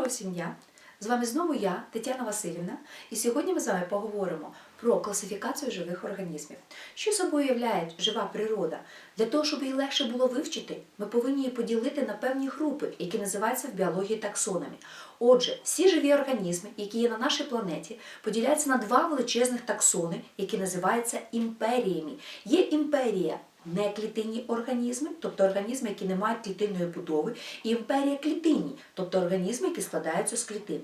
Доброго всім! З вами знову я, Тетяна Васильівна, і сьогодні ми з вами поговоримо про класифікацію живих організмів. Що собою являє жива природа? Для того, щоб її легше було вивчити, ми повинні її поділити на певні групи, які називаються в біології таксонами. Отже, всі живі організми, які є на нашій планеті, поділяються на два величезних таксони, які називаються імперіями. Є імперія неклітинні організми, тобто організми, які не мають клітинної будови, і імперія клітинні, тобто організми, які складаються з клітин.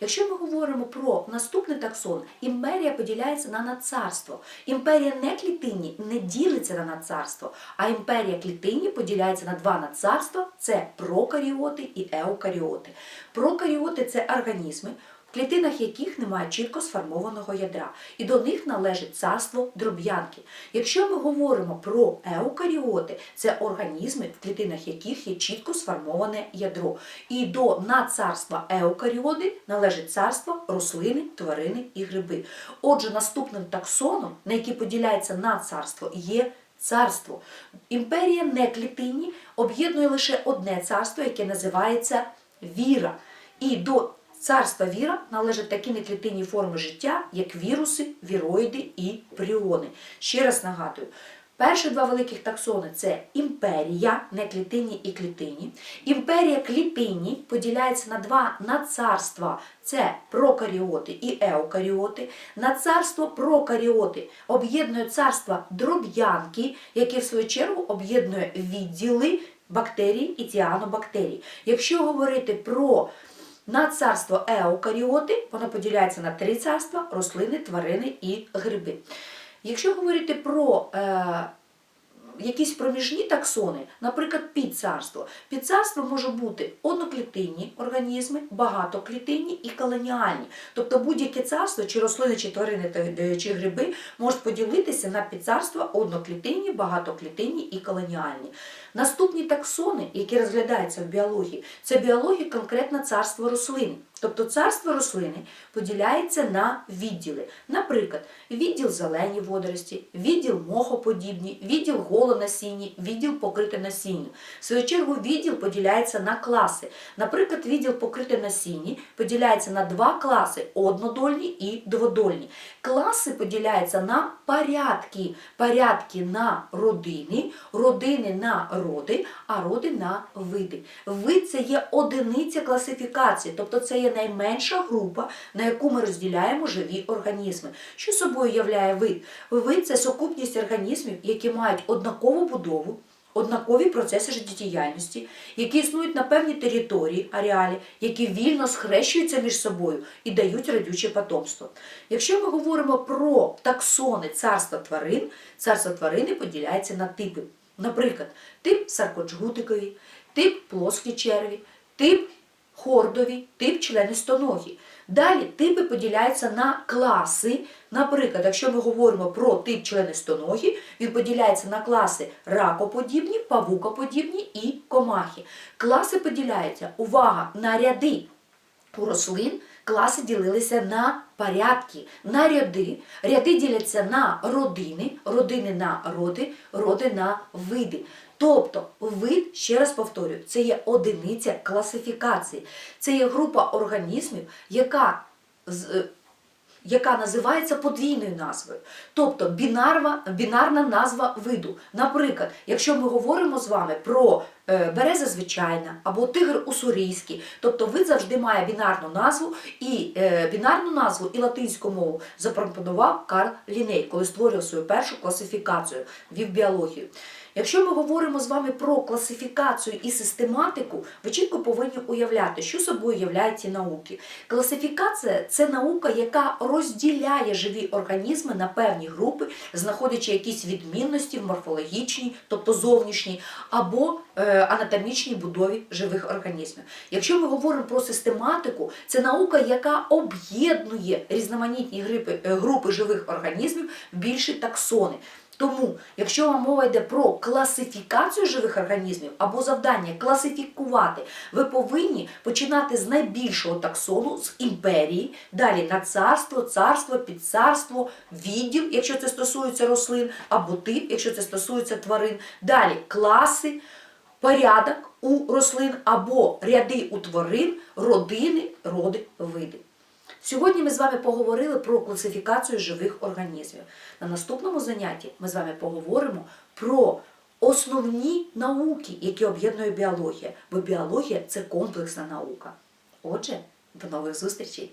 Якщо ми говоримо про наступний таксон, імперія поділяється на надцарство. Імперія неклітинні не ділиться на надцарство, а імперія клітинні поділяється на два надцарства це прокаріоти і еукаріоти. Прокаріоти це організми в клітинах яких немає чітко сформованого ядра, і до них належить царство дроб'янки. Якщо ми говоримо про еукаріоти, це організми, в клітинах яких є чітко сформоване ядро. І до надцарства еукаріоти належить царство рослини, тварини і гриби. Отже, наступним таксоном, на який поділяється надцарство, є царство. Імперія неклітинні об'єднує лише одне царство, яке називається віра. І до царства віра належать такі неклітинні форми життя, як віруси, віроїди і пріони. Ще раз нагадую. Перші два великих таксони це імперія, неклітинні і клітинні. Імперія клітинні поділяється на два надцарства це прокаріоти і еукаріоти. Надцарство прокаріоти об'єднує царства дроб'янки, яке в свою чергу об'єднує відділи бактерій і ціанобактерій. Якщо говорити про Надцарство еукаріоти, воно поділяється на три царства рослини, тварини і гриби. Якщо говорити про е, якісь проміжні таксони, наприклад, підцарство. Підцарство може бути одноклітинні організми, багатоклітинні і колоніальні. Тобто будь-яке царство, чи рослини, чи тварини, та- чи гриби можуть поділитися на підцарства одноклітинні, багатоклітинні і колоніальні. Наступні таксони, які розглядаються в біології, це біологія конкретно царство рослин. Тобто царство рослини поділяється на відділи. Наприклад, відділ зелені водорості, відділ мохоподібні, відділ голонасінні, відділ покрите насінню. В свою чергу відділ поділяється на класи. Наприклад, відділ покрите насінні поділяється на два класи однодольні і дводольні. Класи поділяються на порядки. Порядки на родини, родини на роди, а роди на види. Вид це є одиниця класифікації, тобто це є найменша група, на яку ми розділяємо живі організми. Що собою являє вид? Вид це сукупність організмів, які мають однакову будову. Однакові процеси життєдіяльності, які існують на певній території, ареалі, які вільно схрещуються між собою і дають родюче потомство. Якщо ми говоримо про таксони царства тварин, царство тварини поділяється на типи. Наприклад, тип саркоджгутикові, тип плоскі черві, тип хордові, тип членистоногі. Далі типи поділяються на класи. Наприклад, якщо ми говоримо про тип членистоногі, він поділяється на класи ракоподібні, павукоподібні і комахи. Класи поділяються, увага, на ряди. У рослин класи ділилися на порядки, на ряди. Ряди діляться на родини, родини на роди, роди на види. Тобто вид, ще раз повторюю, це є одиниця класифікації. Це є група організмів, яка е, яка називається подвійною назвою, тобто бінарва, бінарна назва виду. Наприклад, якщо ми говоримо з вами про е, береза звичайна або тигр уссурійський, тобто вид завжди має бінарну назву, і е, бінарну назву і латинську мову запропонував Карл Ліней, коли створював свою першу класифікацію, вів біологію. Якщо ми говоримо з вами про класифікацію і систематику, ви чітко повинні уявляти, що собою являють ці науки. Класифікація це наука, яка розділяє живі організми на певні групи, знаходячи якісь відмінності в морфологічній, тобто зовнішній, або е, анатомічній будові живих організмів. Якщо ми говоримо про систематику, це наука, яка об'єднує різноманітні е, групи живих організмів в більші таксони. Тому, якщо вам мова йде про класифікацію живих організмів або завдання класифікувати, ви повинні починати з найбільшого таксону, з імперії, далі на царство, царство, підцарство, відділ, якщо це стосується рослин, або тип, якщо це стосується тварин, далі класи. порядок у рослин або ряди у тварин, родини, роди, види. Сьогодні ми з вами поговорили про класифікацію живих організмів. На наступному занятті ми з вами поговоримо про основні науки, які об'єднує біологія. Бо біологія це комплексна наука. Отже, до нових зустрічей!